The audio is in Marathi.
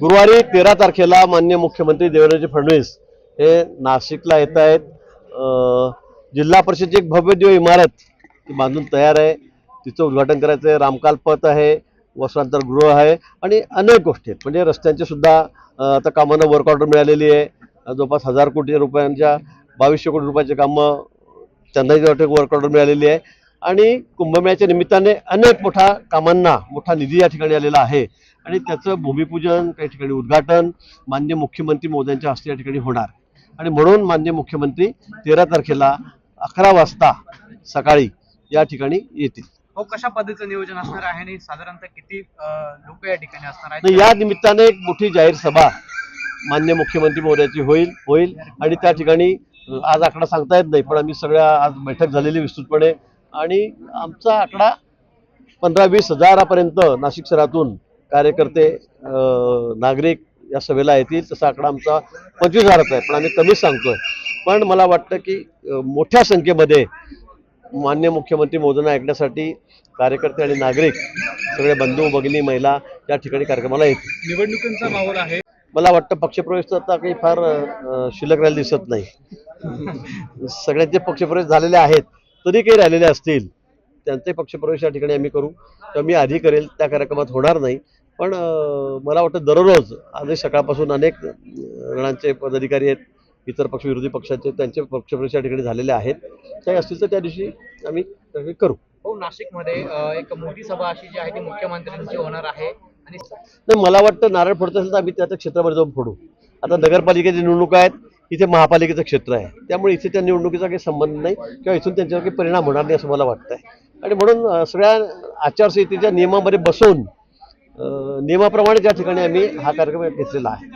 गुरुवारी तेरा तारखेला मान्य मुख्यमंत्री देवेंद्रजी फडणवीस हे नाशिकला येत आहेत. जिल्हा परिषदची एक भव्य इमारत ती बांधून तयार आहे. तिचं उद्घाटन करायचं आहे रामकाल पथ आहे वस्त्रांतर गृह आहे आणि अनेक गोष्टी आहेत. म्हणजे रस्त्यांचे सुद्धा आता कामांना वर्क ऑर्डर मिळालेली आहे. जवळपास हजार कोटी रुपयांच्या बावीसशे कोटी रुपयाचे कामं चंदाची वर्क ऑर्डर मिळालेली आहे. आणि कुंभमेळ्याच्या निमित्ताने अनेक मोठ्या कामांना मोठा निधी या ठिकाणी आलेला आहे. आणि त्याचं भूमिपूजन काही ठिकाणी उद्घाटन मान्य मुख्यमंत्री मोदयांच्या हस्ते या ठिकाणी होणार. आणि म्हणून मान्य मुख्यमंत्री तेरा तारखेला अकरा वाजता सकाळी या ठिकाणी येतील. हो कशा पद्धतीचं नियोजन असणार आहे आणि साधारणतः किती लोक या ठिकाणी असणार आहेत? या निमित्ताने एक मोठी जाहीर सभा मान्य मुख्यमंत्री महोदयाची होईल होईल. आणि त्या ठिकाणी आज आकडा सांगता येत नाही पण आम्ही सगळ्या आज बैठक झालेली विस्तृतपणे. आणि आमचा आकडा पंधरा वीस हजारापर्यंत नाशिक शहरातून कार्यकर्ते नागरिक या सभेला येतील तसा आकडा आमचा पंचवीस हजाराचा आहे. पण आम्ही कमीच सांगतोय. पण मला वाटतं की मोठ्या संख्येमध्ये मान्य मुख्यमंत्री मोदींना ऐकण्यासाठी कार्यकर्ते आणि नागरिक सगळे बंधू भगिनी महिला या ठिकाणी कार्यक्रमाला येतील. निवडणुकींचा माहोल आहे. मला वाटतं पक्षप्रवेश तर आता काही फार शिल्लक राहिला दिसत नाही. सगळ्यांचे पक्षप्रवेश झालेले आहेत तरी काही राहिलेले असतील. त्यांचे पक्षप्रवेश या ठिकाणी आम्ही करू. तर मी आधी करेल त्या कार्यक्रमात होणार नाही. पण मला वाटतं दररोज आजही सकाळपासून अनेक अ, गणांचे पदाधिकारी आहेत इतर पक्ष विरोधी पक्षाचे त्यांचे पक्षप्रवेश या ठिकाणी झालेले आहेत. काही असतील तर त्या दिवशी आम्ही करू. हो नाशिकमध्ये एक मोठी सभा अशी जी आहे ती मुख्यमंत्र्यांची होणार आहे आणि नाही मला वाटतं नारळ फोडत असेल तर आम्ही त्या त्या क्षेत्रामध्ये जाऊन फोडू. आता नगरपालिकेची निवडणूक आहेत इथे महापालिकेचं क्षेत्र आहे. त्यामुळे इथे त्या निवडणुकीचा काही संबंध नाही किंवा इथून त्यांच्यावर काही परिणाम होणार नाही असं मला वाटतंय. आणि म्हणून सगळ्या आचारसंहितेच्या नियमामध्ये बसून नियमाप्रमाणे त्या ठिकाणी आम्ही हा कार्यक्रम घेतलेला आहे.